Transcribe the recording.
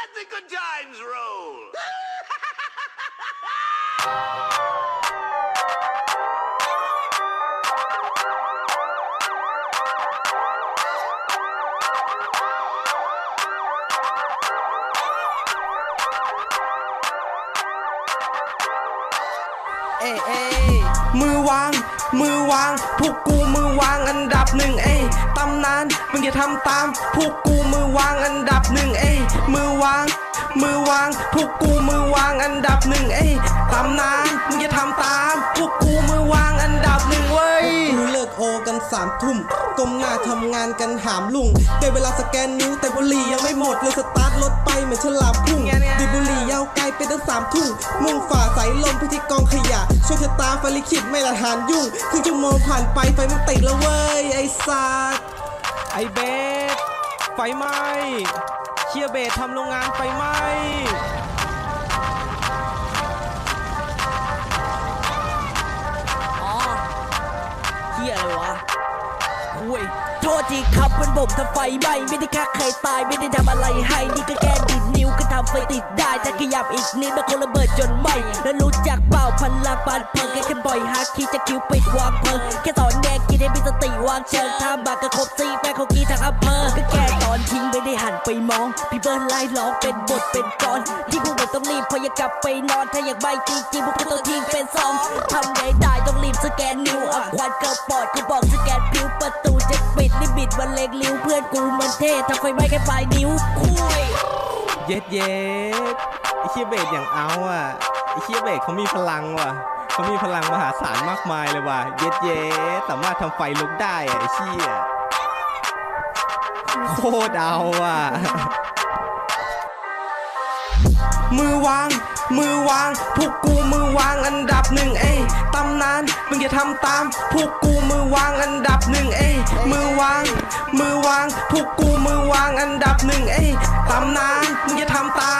Let the good times roll. เอ้ยเอ้ยมือวาง มือวาง พวกกูมือวางอันดับหนึ่งเอ้ยตำนานมึงอย่าทำตาม พวกกูมือวางอันดับหนึ่งเอ้ย มือวาง มือวาง พวกกูมือวางอันดับหนึ่งเอ้ยตำนานมึงอย่าทำตาม พวกกูมือวางอันดับหนึ่งเว้ยกูเลิกโอกันสามทุ่มก้มหน้าทำงานกันหามลุ่งได้เวลาสแกนนิ้วแต่บุหรี่ยังไม่หมดเลยสตาร์ทรถไปเหมือนฉลามพุ่งเนี่ยเนี่ยดิบุหรี่ยาวไกลไปตั้งสามทุ่งมุ่งฝ่าสายลมพิธีกองขยะโชคชะตาไฟลิขิตไม่ละทานยุ่งครึ่งชั่วโมงผ่านไปไฟมันติดแล้วเว้ยไอ้สัสไอเบสไฟไหม้ เชียร์เบสทำโรงงานไฟไหม้อ๋อเฮียอะไรวะคุยโทษทีครับเป็นผมทำไฟไหม้ไม่ได้ฆ่าใครตายไม่ได้ทำอะไรให้นี่ก็แค่ดิดนิ้วก็ทำไฟติดได้ถ้าขยับอีกนิดมันคงระเบิดจนไหม้แล้วรู้จักเปล่าพลังปานเพลิงแค่แค่บ่อยฮาคีจะคิวปิดวางเพลิงแค่สอนแดกกินให้มีสติวางเชิงถ้าบากก็ครบซีแม่เขากีทางอำเภอก็แค่ อนทิ้งไม่ได้หันไปมอง พี่เบิร์นไล่ร้องเป็นบทเป็นกรที่พวกมันต้องรีบพออยากกลับไปนอนถ้าอยากไม่จริงๆพวกก็ต้องทิ้งเป็นซองทำไงได้ต้องรีบสแกนนิ้วอะควันเข้าปอดเขาบอกสแกนผิวประตูจะปิดลิมิตวันเล็กลิ้วเพื่อนกูมันเท่ทำไฟไหม้แค่ปลายนิ้วคุยเย็ดเย็ดไอ้เชียร์เบสอย่างเอาอะไอ้เชียร์เบสเขามีพลังว่ะเขามีพลังมหาศาลมากมายเลยว่ะเย็ดเย็ดสามารถทำไฟลุกได้อะไอ้เชีย โคตรเอาอะ มือวาง มือวาง พวกกูมือวางอันดับหนึ่งเอ้ยตำนานมึงอย่าทำตาม พวกกูมือวางอันดับหนึ่งเอ้ยมือวาง มือวาง พวกกูมือวางอันดับหนึ่งเอ้ยตำนานมึงอย่าทำตาม